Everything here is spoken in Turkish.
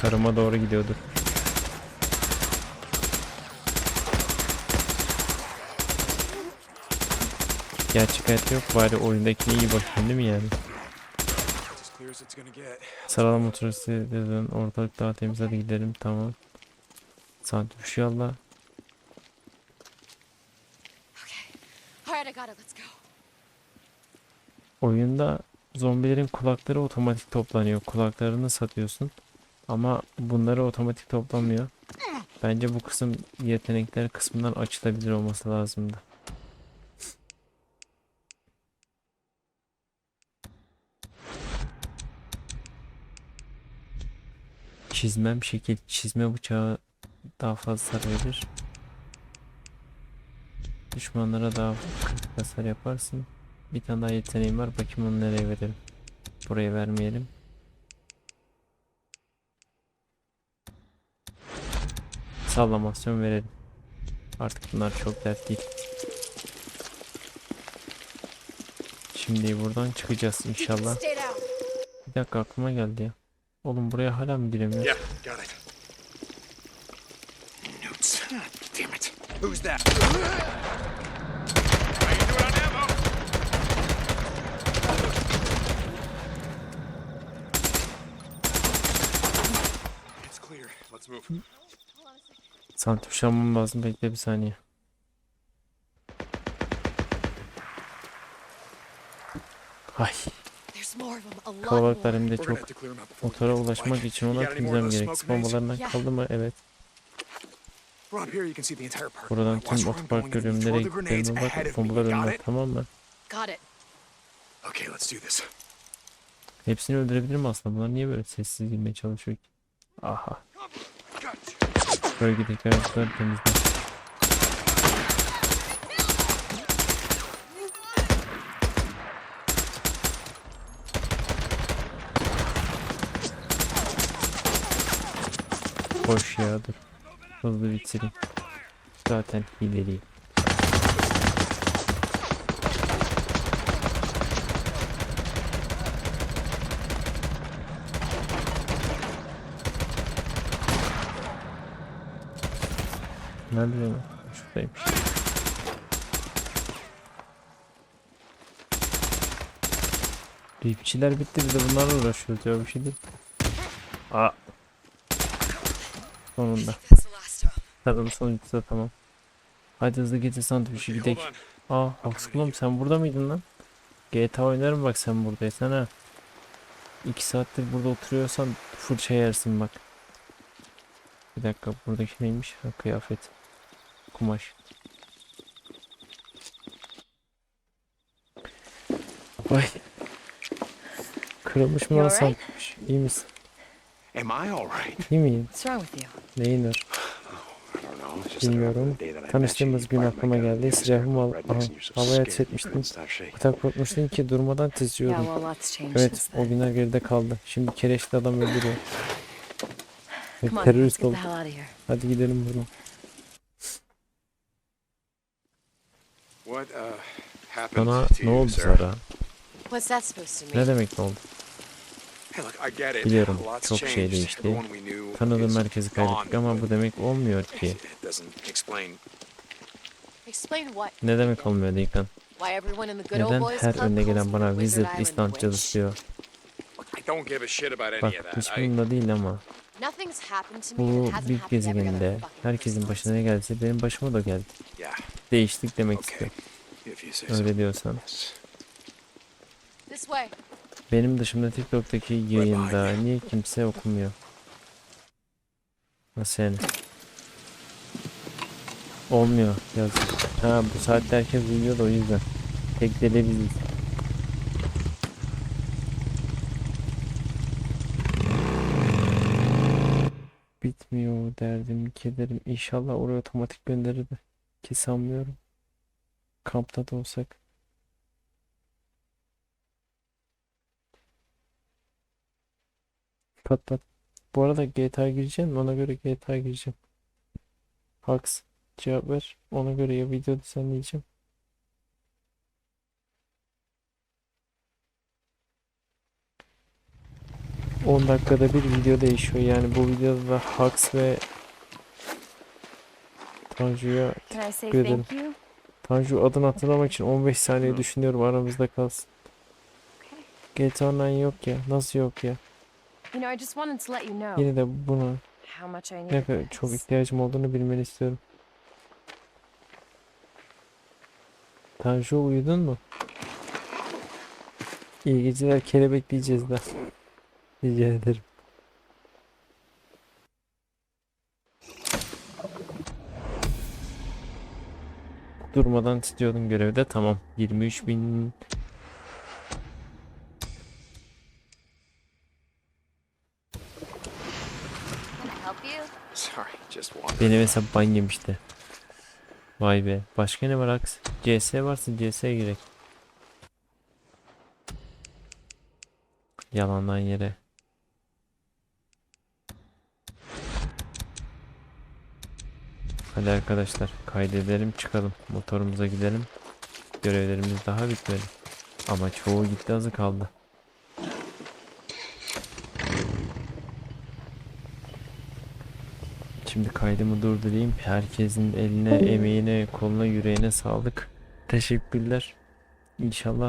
Karıma doğru gidiyordu. Gerçek hayat yok bari oyundaki iyi bakın değil mi yani? Sıralama oturası dedin ortalık daha temiz hadi gidelim tamam. Sandviç yalla. All right, I got it. Let's go. Oyunda zombilerin kulakları otomatik toplanıyor. Kulaklarını satıyorsun. Ama bunları otomatik toplamıyor. Bence bu kısım yetenekler kısmından açılabilir olması lazımdı. Çizmem şekil çizme bıçağı daha fazla zarar verir. Düşmanlara daha kritik hasar yaparsın. Bir tane daha yeteneğim var. Bakayım onu nereye verelim. Buraya vermeyelim. Sallamasyon verelim. Artık bunlar çok dert değil. Şimdi buradan çıkacağız inşallah. Bir dakika aklıma geldi ya. Oğlum buraya hala mı giremiyoruz? Let's move. Santviç almam lazım. Bekle bir saniye. Ay kalabalıklar hem de çok motora ulaşmak için ona temizlem gerek. Bombalarından kaldı mı? Evet. Buradan tüm otopark görüyorum. Nereye gittiğime bak. Bombalar it? tamam mı? Got it. Okay, let's do this. Hepsini öldürebilirim aslında. Bunlar niye böyle sessiz girmeye çalışıyor ki? Aha. Bölgedeki araçlar temizle. Boş ya dur. Hızlı bitireyim. Zaten hileliyim. Nerede benim? Şuradaymış. Ripçiler bitti bir de bunlarla uğraşıyoruz ya bir şey değil. Aa. Sonunda. Sarılı sonuncusu da tamam. Hadi hızlı gece sandviçi Okay, gidelim. Aa Hakskulum sen burada mıydın lan? GTA oynarım bak sen buradaysan ha. İki saattir burada oturuyorsan fırça yersin bak. Bir dakika buradaki neymiş? Ha, kıyafet. Kumaş. Vay. Kırılmış mı lan sandviç? İyi misin? Am I alright? İyi miyim? What's wrong with you? Neyin var? I don't know. It's just that I Bilmiyorum. Tanıştığımız you, gün aklıma geldi. were al, havaya. O kadar korkmuştun ki durmadan changed Evet, o günler geride kaldı. Şimdi kereçli adam öldürüyor. Ve terörist oldu. Hadi gidelim buradan. Sana to ne you, oldu Sarah? Zara? What's that supposed to Ne mean? demek ne oldu? Hey, look, I get it. Biliyorum, Lots çok şey changed. değişti. Everyone we knew Tanıdığım is herkesi kaybettik gone, ama bu demek olmuyor ki. It doesn't explain. Explain what? Ne demek olmuyor Deacon? Why everyone in the good old Neden boys her önüne gelen bana the Wizard Island cadısı diyor? Look, I don't give a shit about Bak any of that. hiç I, bununla değil ama Nothing's happened to me bu other gezegeninde herkesin başına ne geldiyse benim başıma da geldi. Değiştik demek istiyor. Öyle diyorsan. Yes. This way. Benim dışımda TikTok'taki yayında niye kimse okumuyor? Nasıl yani? Olmuyor yaz. Ha bu saatte herkes uyuyor da o yüzden. Tek deli biziz. Bitmiyor derdim, kederim. İnşallah oraya otomatik gönderir de. Ki sanmıyorum. Kampta da olsak. Pat pat. Bu arada GTA gireceğim. Ona göre GTA gireceğim. Haks. Cevap ver. Ona göre ya video düzenleyeceğim. 10 dakikada bir video değişiyor. Yani bu videoda da ve Tanju'ya Teşekkür ederim. thank you? Tanju adını hatırlamak için 15 saniye düşünüyorum aramızda kalsın. GTA Online yok ya. Nasıl yok ya? You know, I just wanted to let you know Yine de buna ne kadar çok ihtiyacım olduğunu bilmeni istiyorum. Tanju uyudun mu? İyi geceler kelebek diyeceğiz de. Rica ederim. Durmadan istiyordun görevde tamam. 23 bin benim hesap ban yemişti. Vay be. Başka ne var Aks? CS varsa CS'ye girek. Yalandan yere. Hadi arkadaşlar kaydedelim çıkalım. Motorumuza gidelim. Görevlerimiz daha bitmedi. Ama çoğu gitti azı kaldı. Şimdi kaydımı durdurayım. Herkesin eline, emeğine, koluna, yüreğine sağlık. Teşekkürler. İnşallah